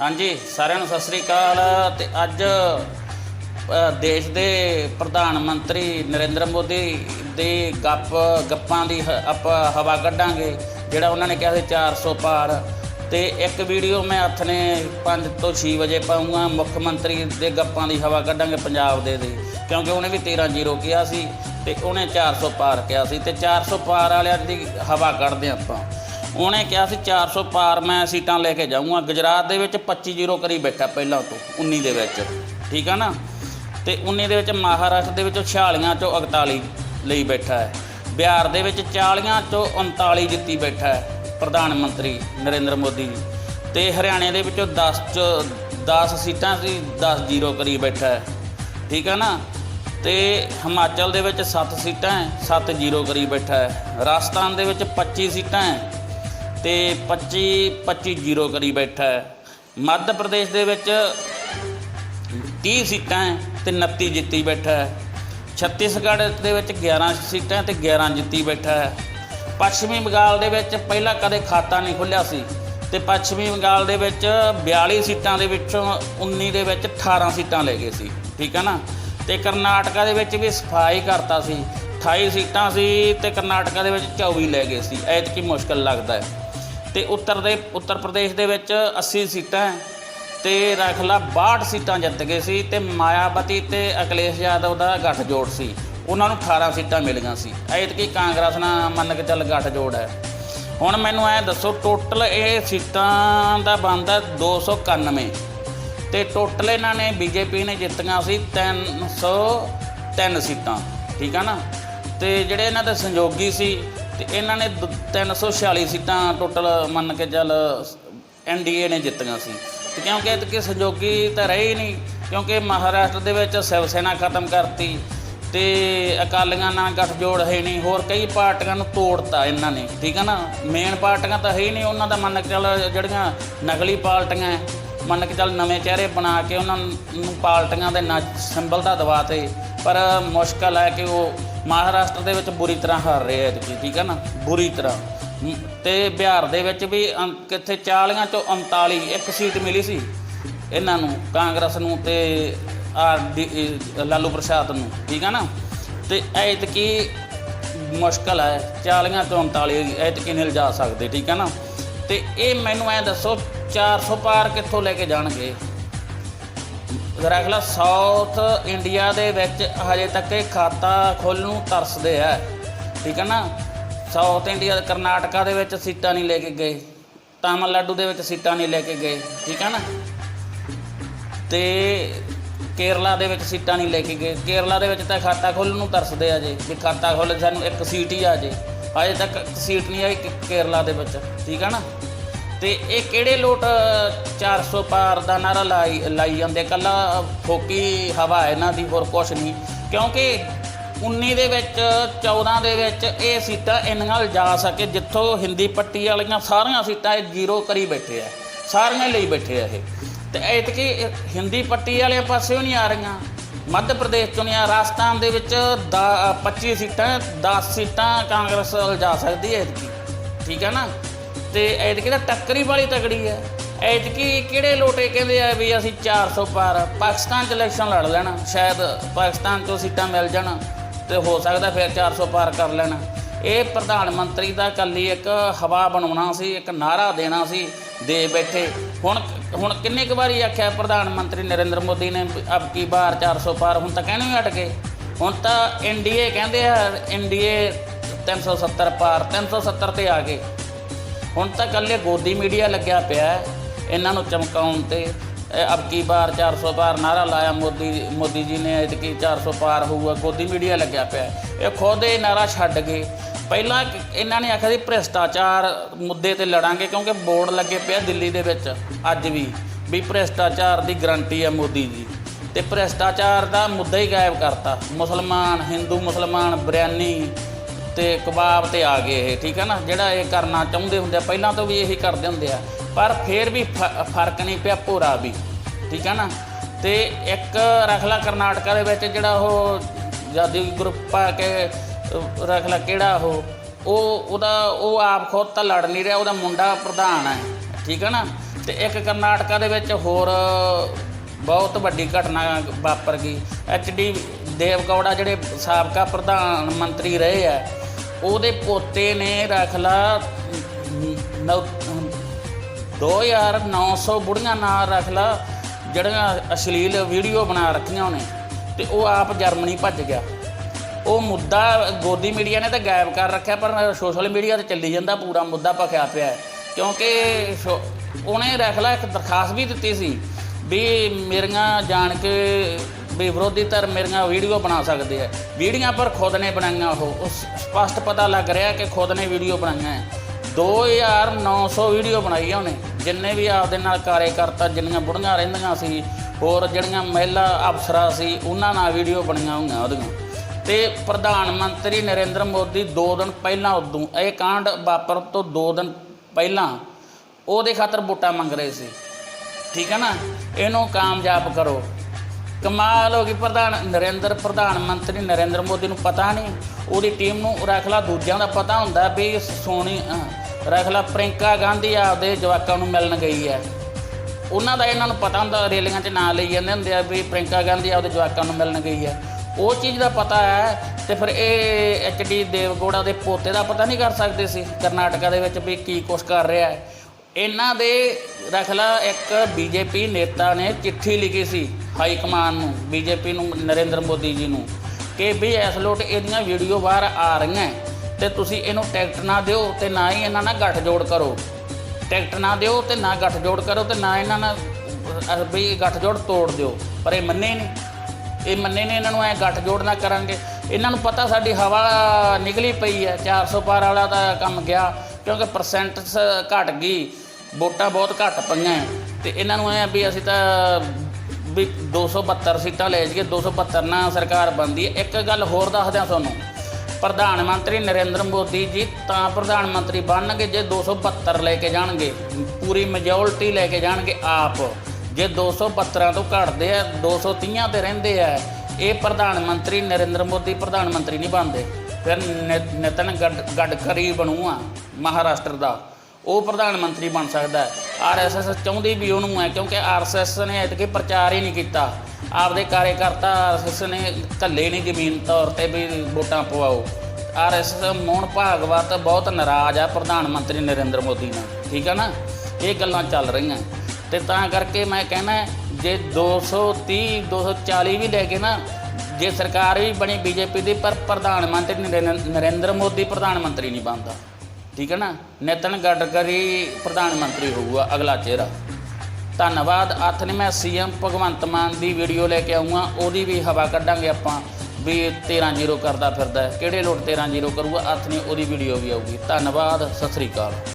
ਹਾਂਜੀ, ਸਾਰਿਆਂ ਨੂੰ ਸਤਿ ਸ੍ਰੀ ਅਕਾਲ। ਤੇ ਅੱਜ ਦੇਸ਼ ਦੇ ਪ੍ਰਧਾਨ ਮੰਤਰੀ ਨਰਿੰਦਰ ਮੋਦੀ ਦੇ ਗੱਪ, ਗੱਪਾਂ ਦੀ ਹ- ਆਪਾਂ ਹਵਾ ਕੱਢਾਂਗੇ, ਜਿਹੜਾ ਉਹਨਾਂ ਨੇ ਕਿਹਾ ਸੀ 400 ਪਾਰ। ਤੇ ਇੱਕ ਵੀਡੀਓ ਮੈਂ ਹੱਥ ਨੇ 5 ਤੋਂ 6 ਵਜੇ ਪਾਉਂਗਾ ਮੁੱਖ ਮੰਤਰੀ ਦੇ ਗੱਪਾਂ ਦੀ ਹਵਾ ਕੱਢਾਂਗੇ ਪੰਜਾਬ ਦੇ ਦੇ। ਕਿਉਂਕਿ ਉਹਨੇ ਵੀ 13 ਜ਼ੀਰੋ ਕਿਹਾ ਸੀ, ਤੇ ਉਹਨੇ 400 ਪਾਰ ਕਿਹਾ ਸੀ। ਤੇ 400 ਪਾਰ ਵਾਲਿਆਂ ਦੀ ਹਵਾ ਕੱਢਦੇ ਆਪਾਂ। ਉਹਨੇ ਕਿਹਾ ਸੀ 400 ਪਾਰ ਮੈਂ ਸੀਟਾਂ ਲੈ ਕੇ ਜਾਊਂਗਾ। ਗੁਜਰਾਤ ਦੇ ਵਿੱਚ 25 ਜ਼ੀਰੋ ਕਰੀ ਬੈਠਾ ਪਹਿਲਾਂ ਤੋਂ 19 ਦੇ ਵਿੱਚ। ਠੀਕ ਆ ਨਾ? ਤੇ 19 ਦੇ ਵਿੱਚ ਮਹਾਰਾਸ਼ਟਰ ਦੇ ਵਿੱਚੋਂ 46 ਚੋਂ 41 ਲਈ ਬੈਠਾ ਹੈ। ਬਿਹਾਰ ਦੇ ਵਿੱਚ 40 ਚੋਂ 39 ਜਿੱਤੀ ਬੈਠਾ ਹੈ ਪ੍ਰਧਾਨ ਮੰਤਰੀ ਨਰਿੰਦਰ ਮੋਦੀ ਜੀ। ਤੇ ਹਰਿਆਣੇ ਦੇ ਵਿੱਚੋਂ 10 ਚੋਂ 10 ਸੀਟਾਂ ਸੀ 10 ਜ਼ੀਰੋ ਕਰੀ ਬੈਠਾ ਹੈ। ਠੀਕ ਹੈ ਨਾ? ਤੇ ਹਿਮਾਚਲ ਦੇ ਵਿੱਚ 7 ਸੀਟਾਂ ਹੈ 7 ਜ਼ੀਰੋ ਕਰੀ ਬੈਠਾ ਹੈ। ਰਾਜਸਥਾਨ ਦੇ ਵਿੱਚ 25 ਸੀਟਾਂ ਹੈ ਤੇ 25 25 ਜ਼ੀਰੋ ਕਰੀ ਬੈਠਾ ਹੈ। ਮੱਧ ਪ੍ਰਦੇਸ਼ ਦੇ ਵਿੱਚ 30 ਸੀਟਾਂ ਹੈ ਤੇ 29 ਜਿੱਤੀ ਬੈਠਾ ਹੈ। ਛੱਤੀਸਗੜ੍ਹ ਦੇ ਵਿੱਚ 11 ਸੀਟਾਂ ਤੇ 11 ਜਿੱਤੀ ਬੈਠਾ ਹੈ। ਪੱਛਮੀ ਬੰਗਾਲ ਦੇ ਵਿੱਚ ਪਹਿਲਾਂ ਕਦੇ ਖਾਤਾ ਨਹੀਂ ਖੁੱਲਿਆ ਸੀ ਤੇ ਪੱਛਮੀ ਬੰਗਾਲ ਦੇ ਵਿੱਚ 42 ਸੀਟਾਂ ਦੇ ਵਿੱਚੋਂ 19 ਦੇ ਵਿੱਚ 18 ਸੀਟਾਂ ਲੈ ਗਏ ਸੀ, ਠੀਕ ਹੈ ਨਾ? ਤੇ ਕਰਨਾਟਕਾ ਦੇ ਵਿੱਚ ਵੀ ਸਫ਼ਾਈ ਕਰਤਾ ਸੀ 28 ਸੀਟਾਂ ਸੀ ਤੇ ਕਰਨਾਟਕਾ ਦੇ ਵਿੱਚ 24 ਲੈ ਗਏ ਸੀ। ਐਤਕੀ ਮੁਸ਼ਕਲ ਲੱਗਦਾ ਹੈ। ਤੇ ਉੱਤਰ ਦੇ, ਉੱਤਰ ਪ੍ਰਦੇਸ਼ ਦੇ ਵਿੱਚ 80 ਸੀਟਾਂ ਹੈ ਤੇ ਰੱਖ 62 ਸੀਟਾਂ ਜਿੱਤ ਗਏ ਸੀ ਤੇ ਮਾਇਆਵਤੀ ਤੇ ਅਖਿਲੇਸ਼ ਯਾਦਵ ਦਾ ਗੱਠਜੋੜ ਸੀ। ਉਹਨਾਂ ਨੂੰ 18 ਸੀਟਾਂ ਮਿਲੀਆਂ ਸੀ। ਐਤਕੀ ਕਾਂਗਰਸ ਨਾਲ ਮੰਨ ਕੇ ਚੱਲ ਗੱਠਜੋੜ ਹੈ। ਹੁਣ ਮੈਨੂੰ ਐ ਦੱਸੋ, ਟੋਟਲ ਇਹ ਸੀਟਾਂ ਦਾ ਬਣਦਾ 291 ਤੇ ਟੋਟਲ ਇਹਨਾਂ ਨੇ ਬੀਜੇਪੀ ਨੇ ਜਿੱਤੀਆਂ ਸੀ 303 ਸੀਟਾਂ। ਠੀਕ ਆ ਨਾ? ਤੇ ਜਿਹੜੇ ਇਹਨਾਂ ਦੇ ਸੰਯੋਗੀ ਸੀ ਤੇ ਇਹਨਾਂ ਨੇ ਦ- 346 ਸੀਟਾਂ ਟੋਟਲ ਮੰਨ ਕੇ ਚੱਲ ਐਨਡੀਏ ਨੇ ਜਿੱਤੀਆਂ ਸੀ। ਤੇ ਕਿਉਂਕਿ ਇਹ ਸਹਿਯੋਗੀ ਤਾਂ ਰਹੇ ਹੀ ਨਹੀਂ ਕਿਉਂਕਿ ਮਹਾਰਾਸ਼ਟਰ ਦੇ ਵਿੱਚ ਸ਼ਿਵ ਸੈਨਾ ਖਤਮ ਕਰਤੀ ਤੇ ਅਕਾਲੀਆਂ ਨਾਲ ਗੱਠਜੋੜ ਹੈ ਨਹੀਂ ਹੋਰ ਕਈ ਪਾਰਟੀਆਂ ਨੂੰ ਤੋੜਤਾ ਇਹਨਾਂ ਨੇ ਠੀਕ ਹੈ ਨਾ? ਮੇਨ ਪਾਰਟੀਆਂ ਤਾਂ ਹੈ ਹੀ ਨਹੀਂ ਉਹਨਾਂ ਦਾ ਮੰਨ ਕੇ ਚੱਲ ਜਿਹੜੀਆਂ ਨਕਲੀ ਪਾਰਟੀਆਂ ਹੈ, ਮੰਨ ਕੇ ਚੱਲ ਨਵੇਂ ਚਿਹਰੇ ਬਣਾ ਕੇ ਉਹਨਾਂ ਨੂੰ ਪਾਰਟੀਆਂ ਦੇ ਨਾਂ ਸਿੰਬਲ ਦਾ ਦਵਾਤੇ ਪਰ ਮੁਸ਼ਕਲ ਹੈ ਕਿ ਉਹ ਮਹਾਰਾਸ਼ਟਰ ਦੇ ਵਿੱਚ ਬੁਰੀ ਤਰ੍ਹਾਂ ਹਾਰ ਰਹੇ ਐ ਠੀਕ ਹੈ ਨਾ? ਬੁਰੀ ਤਰ੍ਹਾਂ। ਮ, ਤੇ ਬਿਹਾਰ ਦੇ ਵਿੱਚ ਵੀ ਅੰ- ਕਿੱਥੇ 40 ਚੋਂ 39 ਇੱਕ ਸੀਟ ਮਿਲੀ ਸੀ ਇਹਨਾਂ ਨੂੰ ਕਾਂਗਰਸ ਨੂੰ ਤੇ ਆਰ ਲਾਲੂ ਪ੍ਰਸ਼ਾਦ ਨੂੰ ਠੀਕ ਹੈ ਨਾ? ਤੇ ਐਤਕੀ ਮੁਸ਼ਕਲ ਹੈ 40 ਤੋਂ 39 ਐਤਕੀ ਨਹੀਂ ਜਾ ਸਕਦੇ ਠੀਕ ਹੈ ਨਾ? ਤੇ ਇਹ ਮੈਨੂੰ ਐ ਦੱਸੋ 400 ਪਾਰ ਕਿੱਥੋਂ ਲੈ ਕੇ ਜਾਣਗੇ? ਰੱਖ ਲਾ ਸਾਊਥ ਇੰਡੀਆ ਦੇ ਵਿੱਚ ਹਜੇ ਤੱਕ ਇਹ ਖਾਤਾ ਖੋਲ੍ਹਣ ਨੂੰ ਤਰਸਦੇ ਆ। ਠੀਕ ਹੈ ਨਾ? ਸਾਊਥ ਇੰਡੀਆ ਕਰਨਾਟਕਾ ਦੇ ਵਿੱਚ ਸੀਟਾਂ ਨਹੀਂ ਲੈ ਕੇ ਗਏ। ਤਾਮਿਲਨਾਡੂ ਦੇ ਵਿੱਚ ਸੀਟਾਂ ਨਹੀਂ ਲੈ ਕੇ ਗਏ। ਠੀਕ ਹੈ ਨਾ? ਤੇ ਕੇਰਲਾ ਦੇ ਵਿੱਚ ਸੀਟਾਂ ਨਹੀਂ ਲੈ ਕੇ ਗਏ। ਕੇਰਲਾ ਦੇ ਵਿੱਚ ਤਾਂ ਖਾਤਾ ਖੋਲ੍ਹਣ ਨੂੰ ਤਰਸਦੇ ਆ ਜੇ। ਵੀ ਖਾਤਾ ਖੋਲ੍ਹ, ਸਾਨੂੰ ਇੱਕ ਸੀਟ ਹੀ ਆ ਜੇ। ਹਜੇ ਤੱਕ ਸੀਟ ਨਹੀਂ ਆਈ ਕੇ- ਕੇਰਲਾ ਦੇ ਵਿੱਚ। ਠੀਕ ਹੈ ਨਾ? ਤੇ ਇਹ ਕਿਹੜੇ ਲੋਟ 400 ਪਾਰ ਦਾ ਨਾਰਾ ਲਾਈ ਲਾਈ ਜਾਂਦੇ? ਕੱਲਾ ਫੋਕੀ ਹਵਾ ਹੈ ਇਹਨਾਂ ਦੀ ਹੋਰ ਕੁਛ ਨਹੀਂ। ਕਿਉਂਕਿ 19 ਦੇ ਵਿੱਚ 14 ਦੇ ਵਿੱਚ ਇਹ ਸੀਟਾਂ ਇੰਨੀਆਂ ਜਾ ਸਕੇ, ਜਿੱਥੋਂ ਹਿੰਦੀ ਪੱਟੀ ਵਾਲੀਆਂ ਸਾਰੀਆਂ ਸੀਟਾਂ ਇਹ ਜ਼ੀਰੋ ਕਰੀ ਬੈਠੇ ਆ। ਸਾਰੀਆਂ ਲਈ ਬੈਠੇ ਆ ਇਹ। ਤੇ ਐਤਕੀ ਹਿੰਦੀ ਪੱਟੀ ਵਾਲੇ ਪਾਸਿਓਂ ਨਹੀਂ ਆ ਰਹੀਆਂ। ਮੱਧ ਪ੍ਰਦੇਸ਼ ਚੋਂ ਨਹੀਂ ਆ, ਰਾਜਸਥਾਨ ਦੇ ਵਿੱਚ ਦਾ- 25 ਸੀਟਾਂ 10 ਸੀਟਾਂ ਕਾਂਗਰਸ ਜਾ ਸਕਦੀ ਹੈ ਐਤਕੀ। ਠੀਕ ਹੈ ਨਾ? ਤੇ ਐਤਕੀ ਤਾਂ ਟੱਕਰੀ ਵਾਲੀ ਤਗੜੀ ਹੈ ਐਤਕੀ ਕਿਹੜੇ ਲੋਟੇ ਕਹਿੰਦੇ ਆ ਵੀ ਅਸੀਂ 400 ਪਾਰ ਪਾਕਿਸਤਾਨ ਚ ਇਲੈਕਸ਼ਨ ਲੜ ਲੈਣਾ, ਸ਼ਾਇਦ ਪਾਕਿਸਤਾਨ ਚੋਂ ਸੀਟਾਂ ਮਿਲ ਜਾਣ ਤੇ ਹੋ ਸਕਦਾ ਫਿਰ 400 ਪਾਰ ਕਰ ਲੈਣਾ। ਇਹ ਪ੍ਰਧਾਨ ਮੰਤਰੀ ਦਾ ਕੱਲੀ ਇੱਕ ਹਵਾ ਬਣਾਉਣਾ ਸੀ, ਇੱਕ ਨਾਰਾ ਦੇਣਾ ਸੀ, ਦੇ ਬੈਠੇ। ਹੁਣ ਹੁਣ ਕਿੰਨੇ ਕੁ ਵਾਰੀ ਆਖਿਆ ਪ੍ਰਧਾਨ ਮੰਤਰੀ ਨਰਿੰਦਰ ਮੋਦੀ ਨੇ ਵੀ ਅਬ ਕੀ ਬਾਰ 400 ਪਾਰ, ਹੁਣ ਤਾਂ ਕਹਿਣੇ ਹੀ ਹਟ ਗਏ। ਹੁਣ ਤਾਂ ਐਨਡੀਏ ਕਹਿੰਦੇ ਆ ਐਨਡੀਏ 370 ਪਾਰ 370 ਤੇ ਆ ਗਏ। ਹੁਣ ਤਾਂ ਕੱਲੇ ਗੋਦੀ ਮੀਡੀਆ ਲੱਗਿਆ ਪਿਆ ਹੈ। ਇਹਨਾਂ ਨੂੰ ਚਮਕਾਉਣ ਤੇ, ਇਹ ਅਬ ਕੀ ਬਾਰ 400 ਪਾਰ ਨਾਰਾ ਲਾਇਆ ਮੋਦੀ ਮੋਦੀ ਜੀ ਨੇ ਐਤਕੀ 400 ਪਾਰ ਹੋਊਗਾ, ਗੋਦੀ ਮੀਡੀਆ ਲੱਗਿਆ ਪਿਆ ਇਹ ਖੁਦ ਇਹ ਨਾਰਾ ਛੱਡ ਗਏ ਪਹਿਲਾਂ ਇਹਨਾਂ ਨੇ ਆਖਿਆ ਸੀ ਭ੍ਰਿਸ਼ਟਾਚਾਰ ਮੁੱਦੇ ਤੇ ਲੜਾਂਗੇ, ਕਿਉਂਕਿ ਬੋਰਡ ਲੱਗੇ ਪਿਆ ਦਿੱਲੀ ਦੇ ਵਿੱਚ, ਅੱਜ ਵੀ ਵੀ ਭ੍ਰਿਸ਼ਟਾਚਾਰ ਦੀ ਗਰੰਟੀ ਹੈ ਮੋਦੀ ਜੀ। ਤੇ ਭ੍ਰਿਸ਼ਟਾਚਾਰ ਦਾ ਮੁੱਦਾ ਹੀ ਗਾਇਬ ਕਰਤਾ। ਮੁਸਲਮਾਨ, ਹਿੰਦੂ ਮੁਸਲਮਾਨ, ਬਿਰਿਆਨੀ ਤੇ ਕਬਾਬ ਤੇ ਆ ਗਏ ਇਹ, ਠੀਕ ਹੈ ਨਾ? ਜਿਹੜਾ ਇਹ ਕਰਨਾ ਚਾਹੁੰਦੇ ਹੁੰਦੇ ਆ, ਪਹਿਲਾਂ ਤੋਂ ਵੀ ਇਹੀ ਕਰਦੇ ਹੁੰਦੇ ਆ। ਪਰ ਫੇਰ ਵੀ ਫ- ਫ਼ਰਕ ਨਹੀਂ ਪਿਆ, ਭੋਰਾ ਵੀ, ਠੀਕ ਹੈ ਨਾ? ਤੇ ਇੱਕ ਰਖਲਾ ਕਰਨਾਟਕਾ ਦੇ ਵਿੱਚ ਜਿਹੜਾ ਉਹ ਜਾਦੀ ਗਰੁੱਪ ਆ ਕੇ ਰਖਲਾ ਕਿਹੜਾ ਉਹ? ਉਹ, ਉਹਦਾ, ਉਹ ਆਪ ਖੁਦ ਤਾਂ ਲੜ ਨਹੀਂ ਰਿਹਾ, ਉਹਦਾ ਮੁੰਡਾ ਪ੍ਰਧਾਨ ਹੈ, ਠੀਕ ਹੈ ਨਾ? ਤੇ ਇੱਕ ਕਰਨਾਟਕਾ ਦੇ ਵਿੱਚ ਹੋਰ ਬਹੁਤ ਵੱਡੀ ਘਟਨਾ ਵਾਪਰ ਗਈ। ਐਚਡੀ ਦੇਵਗੌੜਾ ਜਿਹੜੇ ਸਾਬਕਾ ਪ੍ਰਧਾਨ ਮੰਤਰੀ ਰਹੇ ਆ, ਉਹਦੇ ਪੋਤੇ ਨੇ ਰੱਖ ਲਾ 2900 ਬੁੜੀਆਂ ਨਾਲ ਰਖਲਾ ਜਿਹੜੀਆਂ ਅਸ਼ਲੀਲ ਵੀਡੀਓ ਬਣਾ ਰੱਖੀਆਂ ਉਹਨੇ, ਤੇ ਉਹ ਆਪ ਜਰਮਨੀ ਭੱਜ ਗਿਆ। ਉਹ ਮੁੱਦਾ ਗੋਦੀ ਮੀਡੀਆ ਨੇ ਤਾਂ ਗਾਇਬ ਕਰ ਰੱਖਿਆ, ਪਰ ਸੋਸ਼ਲ ਮੀਡੀਆ ਤੇ ਚੱਲੀ ਜਾਂਦਾ, ਪੂਰਾ ਮੁੱਦਾ ਭਖਿਆ ਪਿਆ ਕਿਉਂਕਿ ਸੋ- ਉਹਨੇ ਰਖਲਾ ਇੱਕ ਦਰਖਾਸਤ ਵੀ ਦਿੱਤੀ ਸੀ, ਵੀ ਮੇਰੀਆਂ ਜਾਣ ਕੇ ਵੀ ਵਿਰੋਧੀ ਧਿਰ ਮੇਰੀਆਂ ਵੀਡੀਓ ਬਣਾ ਸਕਦੇ ਆ ਵੀਡੀਓ ਪਰ ਖੁਦ ਨੇ ਬਣਾਈਆਂ ਉਹ। ਉਸ ਸਪਸ਼ਟ ਪਤਾ ਲੱਗ ਰਿਹਾ ਕਿ ਖੁਦ ਨੇ ਵੀਡੀਓ ਬਣਾਈਆਂ ਹੈ। 2900 ਵੀਡੀਓ ਬਣਾਈ ਆ ਉਹਨੇ। ਜਿੰਨੇ ਵੀ ਆਪਦੇ ਨਾਲ ਕਾਰਜਕਰਤਾ ਜਿੰਨੀਆਂ ਬੁੜੀਆਂ ਰਹਿੰਦੀਆਂ ਸੀ, ਹੋਰ ਜਿਹੜੀਆਂ ਮਹਿਲਾ ਅਫਸਰਾਂ ਸੀ, ਉਹਨਾਂ ਨਾਲ ਵੀਡੀਓ ਬਣੀਆਂ ਹੋਈਆਂ ਉਹਦੀਆਂ। ਤੇ ਪ੍ਰਧਾਨ ਮੰਤਰੀ ਨਰਿੰਦਰ ਮੋਦੀ 2 ਦਿਨ ਪਹਿਲਾਂ ਉਦੋਂ, ਇਹ ਕਾਂਡ ਵਾਪਰ ਤੋਂ 2 ਦਿਨ ਪਹਿਲਾਂ ਉਹਦੇ ਖਾਤਰ ਵੋਟਾਂ ਮੰਗ ਰਹੇ ਸੀ। ਠੀਕ ਹੈ ਨਾ? ਇਹਨੂੰ ਕਾਮਯਾਬ ਕਰੋ। ਕਮਾਲ ਹੋ ਗਈ ਪ੍ਰਧਾਨ, ਨਰਿੰਦਰ ਪ੍ਰਧਾਨ ਮੰਤਰੀ ਨਰਿੰਦਰ ਮੋਦੀ ਨੂੰ ਪਤਾ ਨਹੀਂ, ਉਹਦੀ ਟੀਮ ਨੂੰ ਰਖਲਾ ਦੂਜਿਆਂ ਦਾ ਪਤਾ ਹੁੰਦਾ ਵੀ ਸੋਨੀ ਰਖਲਾ ਰੱਖ ਪ੍ਰਿੰਕਾ ਗਾਂਧੀ ਆਪਦੇ ਜਵਾਕਾਂ ਨੂੰ ਮਿਲਣ ਗਈ ਹੈ। ਉਹਨਾਂ ਦਾ ਇਹਨਾਂ ਨੂੰ ਪਤਾ ਹੁੰਦਾ, ਰੇਲੀਆਂ 'ਚ ਨਾਂ ਲਈ ਜਾਂਦੇ ਹੁੰਦੇ ਆ ਵੀ ਪ੍ਰਿੰਕਾ ਗਾਂਧੀ ਆਪਦੇ ਜਵਾਕਾਂ ਨੂੰ ਮਿਲਣ ਗਈ ਹੈ। ਉਹ ਚੀਜ਼ ਦਾ ਪਤਾ ਹੈ ਤੇ ਫਿਰ ਇਹ ਐਚਡੀ ਦੇਵਗੋੜਾ ਦੇ ਪੋਤੇ ਦਾ ਪਤਾ ਨਹੀਂ ਕਰ ਸਕਦੇ ਸੀ, ਕਰਨਾਟਕਾ ਦੇ ਵਿੱਚ ਵੀ ਕੀ ਕੁਛ ਕਰ ਰਿਹਾ ਹੈ। ਇਹਨਾਂ ਦੇ ਰੱਖ ਲਾ ਇੱਕ ਬੀਜੇਪੀ ਨੇਤਾ ਨੇ ਚਿੱਠੀ ਲਿਖੀ ਸੀ ਹਾਈ ਕਮਾਨ ਨੂੰ ਬੀਜੇਪੀ ਨੂੰ ਨਰਿੰਦਰ ਮੋਦੀ ਜੀ ਨੂੰ ਕਿ ਵੀ ਇਸ ਲੋਟ ਇਹਦੀਆਂ ਵੀਡੀਓ ਬਾਹਰ ਆ ਰਹੀਆਂ ਹੈ ਤੇ ਤੁਸੀਂ ਇਹਨੂੰ ਟਿਕਟ ਨਾ ਦਿਓ ਤੇ ਨਾ ਹੀ ਇਹਨਾਂ ਨਾਲ ਗੱਠਜੋੜ ਕਰੋ। ਟਿਕਟ ਨਾ ਦਿਓ ਤੇ ਨਾ ਗੱਠਜੋੜ ਕਰੋ ਤੇ ਨਾ ਇਹਨਾਂ ਨਾਲ ਅਹ, ਵੀ ਗੱਠਜੋੜ ਤੋੜ ਦਿਓ। ਪਰ ਇਹ ਮੰਨੇ ਨਹੀਂ। ਇਹ ਮੰਨੇ ਨੇ ਇਹਨਾਂ ਨੂੰ ਐ ਗੱਠਜੋੜ ਨਾ ਕਰਾਂਗੇ ਇਹਨਾਂ ਨੂੰ ਪਤਾ ਸਾਡੀ ਹਵਾ ਨਿਕਲੀ ਪਈ ਹੈ 400 ਪਾਰ ਵਾਲਾ ਦਾ ਕੰਮ ਗਿਆ ਕਿਉਂਕਿ ਪਰਸੈਂਟ ਘਟ ਗਈ ਵੋਟਾਂ ਬਹੁਤ ਘੱਟ ਪਈਆਂ ਹੈ। ਤੇ ਇਹਨਾਂ ਨੂੰ ਐ ਵੀ ਅਸੀਂ ਤਾਂ ਵੀ 272 ਸੀਟਾਂ ਲੈ ਜਾਈਏ 272 ਨਾਲ ਸਰਕਾਰ ਬਣਦੀ ਹੈ। ਇੱਕ ਗੱਲ ਹੋਰ ਦੱਸ ਦਿਆਂ ਤੁਹਾਨੂੰ। ਪ੍ਰਧਾਨ ਮੰਤਰੀ ਨਰਿੰਦਰ ਮੋਦੀ ਜੀ ਤਾਂ ਪ੍ਰਧਾਨ ਮੰਤਰੀ ਬਣਨਗੇ ਜੇ 272 ਲੈ ਕੇ ਜਾਣਗੇ। ਪੂਰੀ ਮੈਜੋਰਟੀ ਲੈ ਕੇ ਜਾਣਗੇ ਆਪ। ਜੇ 272 ਤੋਂ ਘਟਦੇ ਆ 230 ਤੇ ਰਹਿੰਦੇ ਆ, ਇਹ ਪ੍ਰਧਾਨ ਮੰਤਰੀ ਨਰਿੰਦਰ ਮੋਦੀ ਪ੍ਰਧਾਨ ਮੰਤਰੀ ਨਹੀਂ ਬਣਦੇ। ਫਿਰ ਨਿ- ਨਿਤਨ ਗਡ ਗਡਕਰੀ ਬਣੂਆ ਮਹਾਰਾਸ਼ਟਰ ਦਾ। ਉਹ ਪ੍ਰਧਾਨ ਮੰਤਰੀ ਬਣ ਸਕਦਾ ਹੈ। ਆਰਐਸਐਸ ਚਾਹੁੰਦੀ ਵੀ ਉਹਨੂੰ ਹੈ, ਕਿਉਂਕਿ ਆਰਐਸਐਸ ਨੇ ਐਤਕੀ ਪ੍ਰਚਾਰ ਹੀ ਨਹੀਂ ਕੀਤਾ। ਆਪਦੇ ਕਾਰਜਕਰਤਾ ਆਰਐਸਐਸ ਨੇ ਧੱਲੇ ਨਹੀਂ ਜ਼ਮੀਨ ਤੌਰ ਤੇ ਵੀ ਵੋਟਾਂ ਪਵਾਓ। ਆਰਐਸਐਸ ਮੋਹਨ ਭਾਗਵਤ ਬਹੁਤ ਨਾਰਾਜ਼ ਆ ਪ੍ਰਧਾਨ ਮੰਤਰੀ ਨਰਿੰਦਰ ਮੋਦੀ ਨਾਲ। ਠੀਕ ਆ ਨਾ? ਇਹ ਗੱਲਾਂ ਚੱਲ ਰਹੀਆਂ। ਤੇ ਤਾਂ ਕਰਕੇ ਮੈਂ ਕਹਿੰਦਾ ਜੇ 230 240 ਵੀ ਲੈ ਕੇ ਨਾ, ਜੇ ਸਰਕਾਰ ਵੀ ਬਣੀ ਬੀਜੇਪੀ ਦੀ, ਪਰ ਪ੍ਰਧਾਨ ਮੰਤਰੀ ਨਰਿੰ- ਨਰਿੰਦਰ ਮੋਦੀ ਪ੍ਰਧਾਨ ਮੰਤਰੀ ਨਹੀਂ ਬਣਦਾ। ਠੀਕ ਹੈ ਨਾ? ਨਿਤਨ ਗਡਕਰੀ ਪ੍ਰਧਾਨ ਮੰਤਰੀ ਹੋਊਗਾ ਅਗਲਾ ਚਿਹਰਾ। ਧੰਨਵਾਦ। ਅੱਥ ਨੇ ਮੈਂ ਸੀਐਮ ਭਗਵੰਤ ਮਾਨ ਦੀ ਵੀਡੀਓ ਲੈ ਕੇ ਆਉਂਗਾ ਉਹਦੀ ਵੀ ਹਵਾ ਕੱਢਾਂਗੇ ਆਪਾਂ ਵੀ 13 ਜ਼ੀਰੋ ਕਰਦਾ ਫਿਰਦਾ ਕਿਹੜੇ ਲੋਟ 13 ਜ਼ੀਰੋ ਕਰੂਗਾ? ਅੱਥ ਨੇ ਉਹਦੀ ਵੀਡੀਓ ਵੀ ਆਊਗੀ। ਧੰਨਵਾਦ। ਸਤਿ ਸ੍ਰੀ ਅਕਾਲ।